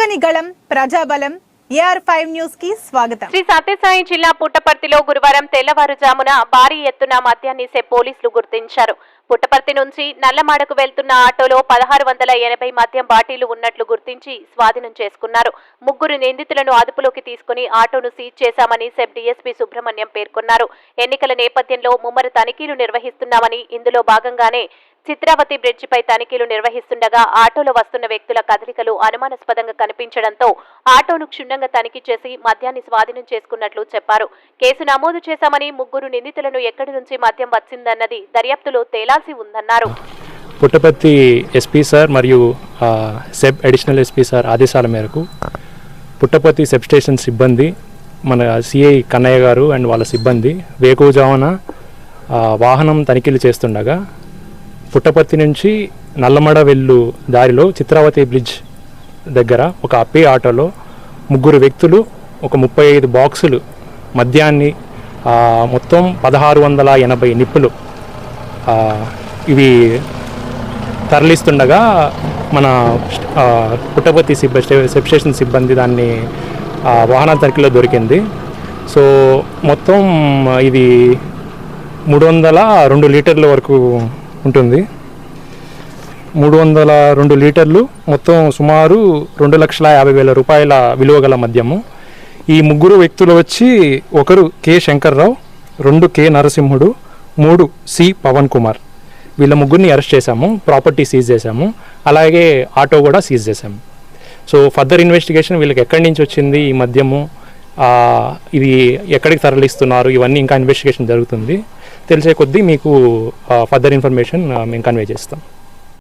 ప్రజని ప్రజాబలం AR five న్యూస్కి స్వాగతం. శ్రీ సత్యసాయి జిల్లా పుట్టపర్తిలో గురువారం తెల్లవారుజామున భారీ ఎత్తున మద్యాన్నిసే పోలీసులు గుర్తించారు. పుట్టపర్తి నుంచి నల్లమాడకు వెళ్తున్న ఆటోలో పదహారు వందల ఎనభై మద్యం బాటీలు ఉన్నట్లు గుర్తించి స్వాధీనం చేసుకున్నారు. ముగ్గురు నిందితులను అదుపులోకి తీసుకుని ఆటోను సీజ్ చేశామని సెబ్ డీఎస్పీ సుబ్రహ్మణ్యం పేర్కొన్నారు. ఎన్నికల నేపథ్యంలో ముమ్మర తనిఖీలు నిర్వహిస్తున్నామని ఇందులో భాగంగానే చిత్రావతి బ్రిడ్జిపై తనిఖీలు నిర్వహిస్తుండగా ఆటోలో వస్తున్న వ్యక్తుల కదలికలు అనుమానాస్పదంగా కనిపించడంతో ఆటోను క్షుణ్ణంగా తనిఖీ చేసి మద్యాన్ని స్వాధీనం చేసుకున్నట్లు చెప్పారు. కేసు నమోదు చేశామని ముగ్గురు నిందితులను ఎక్కడి నుంచి మద్యం వచ్చిందన్నది దర్యాప్తులో తేలాల్సి ఉందన్నారు. పుట్టపర్తి ఎస్పీ సార్ మరియు సెబ్ అడిషనల్ ఎస్పీ సార్ ఆదేశాల మేరకు పుట్టపర్తి సెబ్ స్టేషన్ సిబ్బంది మన సిఐ కన్నయ్య గారు అండ్ వాళ్ళ సిబ్బంది వేకువజామున వాహనం తనిఖీలు చేస్తుండగా పుట్టపర్తి నుంచి నల్లమడ వెళ్ళు దారిలో చిత్రావతి బ్రిడ్జ్ దగ్గర ఒక అప్పే ఆటోలో ముగ్గురు వ్యక్తులు ఒక ముప్పై ఐదు బాక్సులు మద్యాన్ని మొత్తం పదహారు వందల ఎనభై నిప్పులు ఇవి తరలిస్తుండగా మన పుట్టపర్తి సిబ్బంది సబ్ స్టేషన్ సిబ్బంది దాన్ని వాహనాల వాహన తనిఖీలో దొరికింది. సో మొత్తం ఇది మూడు వందల రెండు లీటర్ల వరకు ఉంటుంది. మూడు వందల రెండు లీటర్లు మొత్తం సుమారు రెండు లక్షల యాభై వేల రూపాయల విలువ గల మద్యము. ఈ ముగ్గురు వ్యక్తులు వచ్చి ఒకరు కె శంకర్రావు రెండు కె నరసింహుడు మూడు సి పవన్ కుమార్. వీళ్ళ ముగ్గురిని అరెస్ట్ చేశాము ప్రాపర్టీ సీజ్ చేశాము అలాగే ఆటో కూడా సీజ్ చేశాము. సో ఫర్దర్ ఇన్వెస్టిగేషన్ వీళ్ళకి ఎక్కడి నుంచి వచ్చింది ఈ మద్యము? ఇది ఎక్కడికి తరలిస్తున్నారు? ఇవన్నీ ఇంకా ఇన్వెస్టిగేషన్ జరుగుతుంది. తెలిసే కొద్దీ మీకు ఫర్దర్ ఇన్ఫర్మేషన్ మేము కన్వే చేస్తాం.